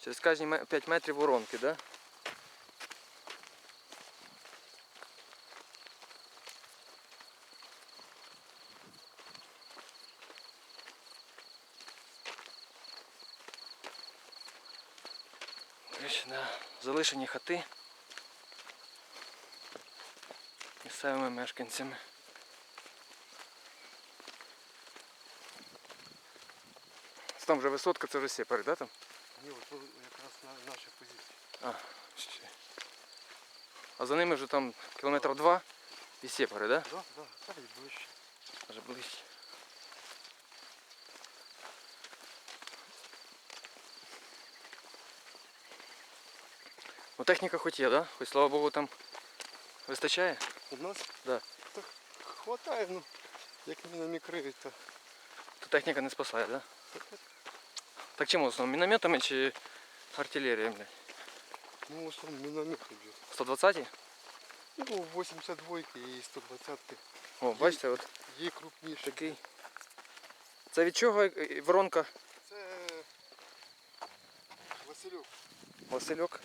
Через кожні 5 метрів воронки? Да? Да, залишені хати місцевими мешканцями. Там вже висотка, це вже сепари, да, там? Ні, от якраз на наші позиції. А, ще. А за ними вже там кілометрів два і сепари, да? Так, так, так, і ближче. Аж ближче. Ну техніка хоч є, да? Хоч слава Богу там вистачає. У нас? Да. Так хватає, ну, як мінами криють, то То техніка не спасає, да? Так чим в основному? Мінометами чи артилерією, блядь? ну, в основному міномети б'ють. 120 Ну, 82 і 120 О, бачите, от є крупніші. такий. Це від чого е, воронка Це Василюк. Васильок?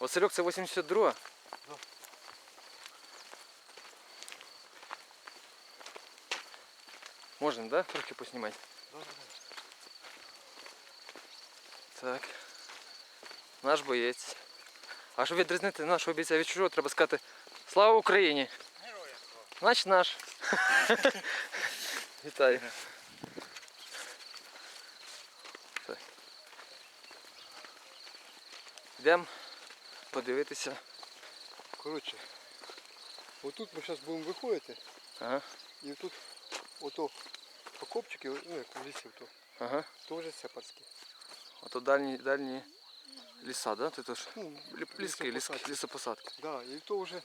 Васильок це 82 Можемо, да? Трохи поснімати. Так. Наш боєць. А щоб відрізнити нашого бійця від чужого, треба сказати Слава Україні! Героям слава. Значить наш. Вітаю. Так. Йдемо подивитися. Коротше, отут ми зараз будемо виходити, Ага, і тут ото окопчики, ну як в лісі, то ага. теж сепарські. Ото дальні, дальні ліса, да? Ти теж? Ну, Лі- Ліски, ліски, лісопосадки. лісопосадки. Да, і то вже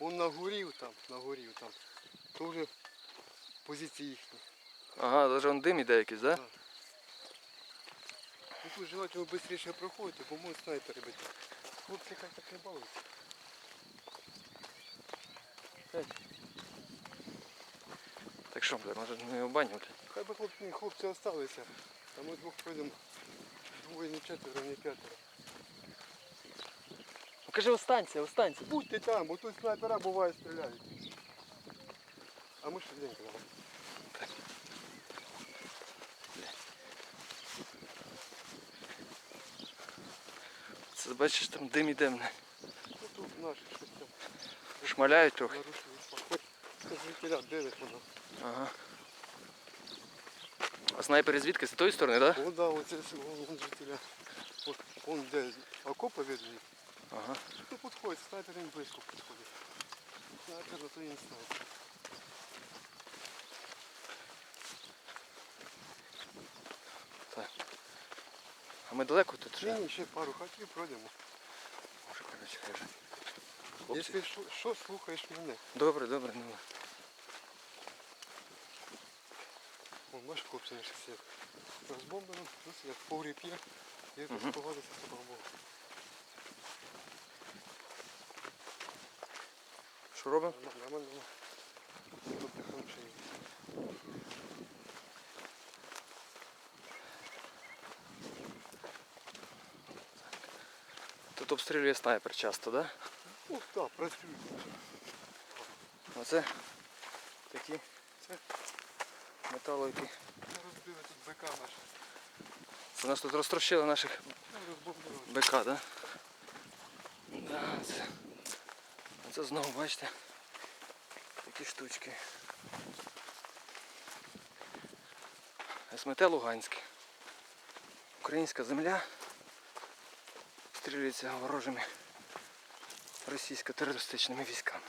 он нагорів там, нагорів там. То вже позиції їхні. Ага, навіть он дим іде якийсь, да? Да. Ну тут желательно швидше проходити, бо можуть снайпери бити. Хлопці хай так не балуються. Так що, бля, може не обманювати? Хай би хлопці, хлопці залишилися, а ми двох пройдемо двоє, не четверо, не п'ятеро. Ну кажи останься, останься. Будьте там, бо тут снайпера буває стріляють. А ми швиденько давай. Це бачиш, там дим іде. бля. Ну тут наші щось там Шмаляють трохи. нарушили. Хоч з звідкіля дивить воно. Ага. А снайпери звідки? З тої сторони, так? Да? О, да, оце вон жителя. От, вон де окопи видні. Ага. Ну підходить, снайпер він близько підходить. Снайпер, а то він снайпер. Так. А ми далеко тут? Ні, ні, ще пару хатів пройдемо. Може, коротше, каже. Якщо що, що слухаєш мене? Добре, добре, ну. Вон, бачиш, хлопці наші всі розбомблено, ну, як погріб є, Мгм. тут сховалися з бомбу. Що робимо? Нормально. Тут хороше є. Тут обстрілює снайпер часто, так? Да? Ну так, працюють. Оце такі Це металовики. це розбили тут БК наш. Це нас тут розтрощили наших Ну. БК, так? Да? Да, це, це знову, бачите, такі штучки. СМТ Луганське. Українська земля стрілюється ворожими російсько-терористичними військами.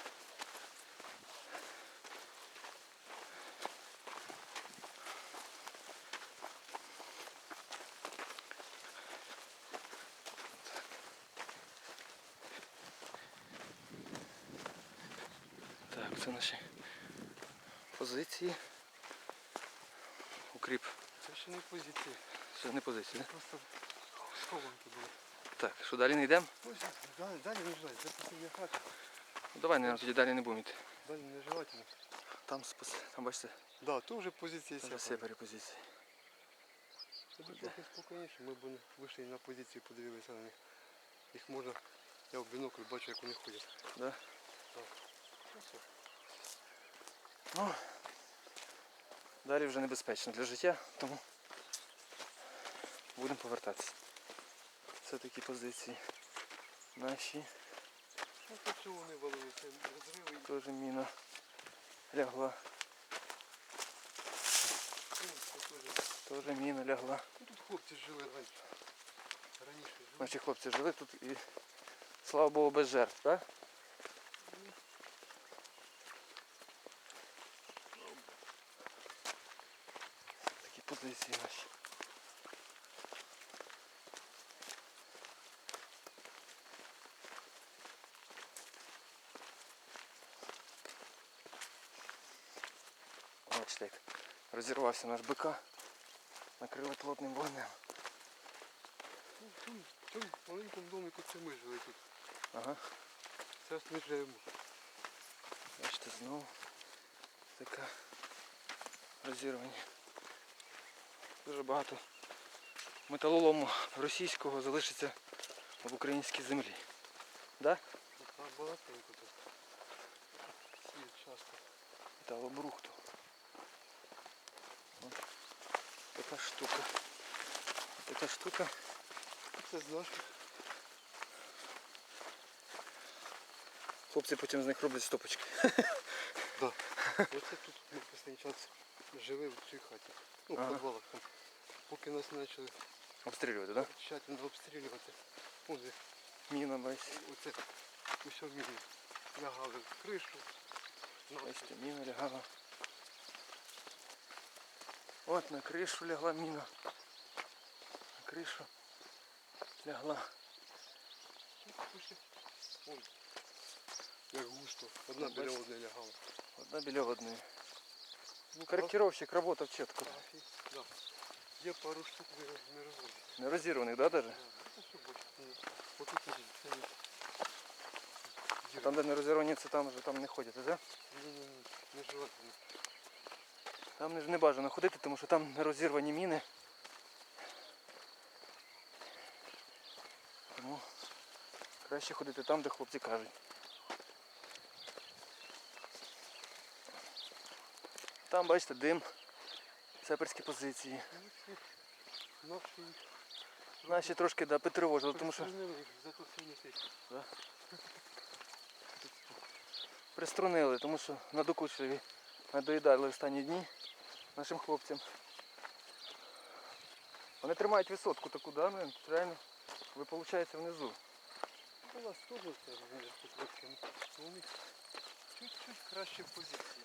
Так, це наші позиції. Укріп. Це ще не позиція. Це не позиції, да? просто схованки були. Так, що далі не йдемо? Ну, далі, далі не желательно. Це последня хата. Ну, давай, наверное, тоді далі не будемо йти. Далі не желательно. там, спос- там бачите, Да, то вже позиція вже сяпана. сепарі позиції. Це буде трохи спокійніше, ми б вийшли на позицію, подивилися на них. Їх можна, я в бінокль бачу, як вони ходять. Да? Так. Ну, все. Ну, далі вже небезпечно для життя, тому будемо повертатися. Це такі позиції наші. Теж міна лягла. теж. Міна лягла. Тут хлопці жили раніше. Раніше жили. Наші хлопці жили тут і слава Богу без жертв, так? Наші. Бачите, як розірвався наш БК, накрили плотним вогнем. В тому- маленькому домику це ми жили тут. Ага. Зараз ми живемо. Бачите, знову така розірвані. Дуже багато металолому російського залишиться в українській землі. Да? Там тут. Всі часто. Металобрухту. Ось така штука. Така штука. Це з. Хлопці потім з них роблять стопочки. Да. Оце тут ми час жили в цій хаті. Ну, в Ага. підвалах там. Поки нас почали Обстрілювати, так? тщательно обстрілювати. Ось Да? Міна, бачите. оце усе міни лягали в кришу. Наші. Бачите, міна лягала. От на кришу лягла міна. На кришу лягла. Ну, пиши. Вон. Як густо. Одна Ну, біля бачите. одної лягала. Одна біля одної. Ну, Корректировщик работав чітко. клас. Да. Є пару штук не, не розірваних, да, даже? Ну, ну. Там, де не розірвані, це там вже там не ходять, да? Не желательно. Там не, не бажано ходити, тому що там не розірвані міни. Тому краще ходити там, де хлопці кажуть. Там, бачите, дим, саперські позиції. Наші трошки да, потривожили, тому що приструнили тому що надокучливі надоїдали останні дні нашим хлопцям. Вони тримають висотку таку, да, ну, реально. Ви, виходить, внизу. У нас теж це легко. Ну, чуть-чуть краще позиції.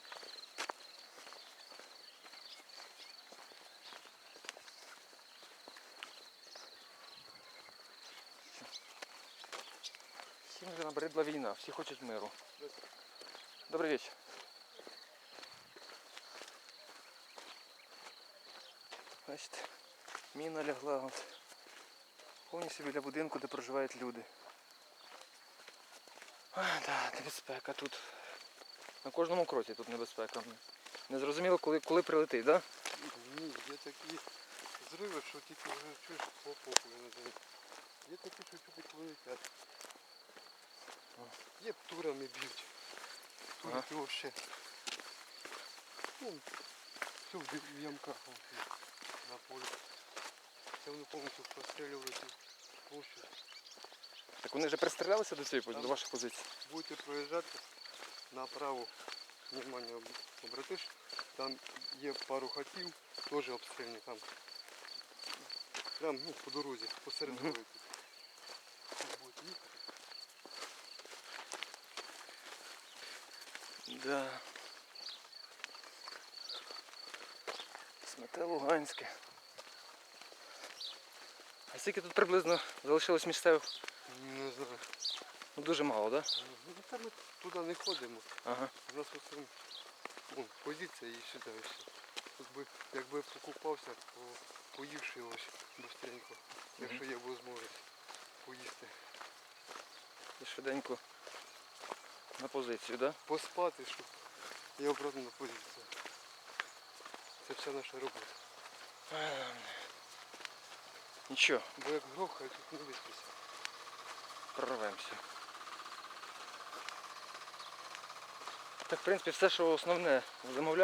Всім набридла війна, всі хочуть миру. Добрий вечір. Бачите, міна лягла от. Повністю біля будинку, де проживають люди. Ай, да, небезпека тут. На кожному кроці тут небезпека. Не зрозуміло, коли, коли прилетить, так? Да? Ні, є такі зриви, що тільки вже чуєш по попу. Є такі, що коли летять. Є турами б'ють. Ага. Турки взагалі. Ну, все в ямках на полі. Це вони повністю прострілювали цю площу. Так вони вже пристрілялися до цієї до ваших позицій? Будете проїжджати направо, внимание обратиш, там є пару хатів, теж обстрільні там. Прям ну, по дорозі, посеред дороги. Тут будете їхати. Да. Смете Луганське. А скільки тут приблизно залишилось місцевих? Не знаю. Ну дуже мало, так? Да? Ну, та ми туди не ходимо. Ага. У нас оце вон, позиція і сюди ось. Якби, якби покупався, то поївши ось быстренько, якщо є можливість поїсти. І швиденько на позицію, так? Да? Поспати, щоб і обратно на позицію. Це вся наша робота. Нічого, Бо як грохає, тут не виспися. прорвемося. Так, в принципі, все, що основне замовляв.